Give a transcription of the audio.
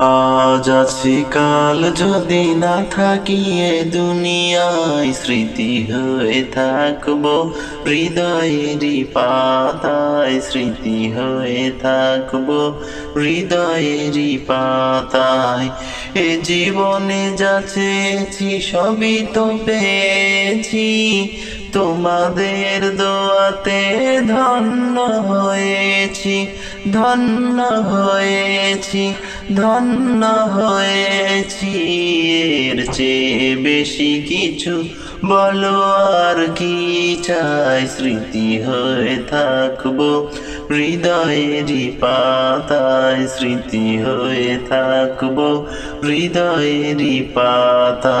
আজ আছি কাল যদি না থাকি এ দুনিয়ায় স্মৃতি হয়ে থাকব, হৃদয়েরই পাতায় স্মৃতি হয়ে থাকব, হৃদয়েরই পাতায়। এ জীবনে যা চেয়েছি সবই তো পেয়েছি তোমাদের দোয়াতে ধন্য হয়েছি ধন্য হয়েছি ধন্য হয়েছি। এর চেয়ে বেশি কিছু বলো আর কি চাই? স্মৃতি হয়ে থাকব হৃদয়েরই পাতায়। স্মৃতি হয়ে থাকব হৃদয়েরই পাতা।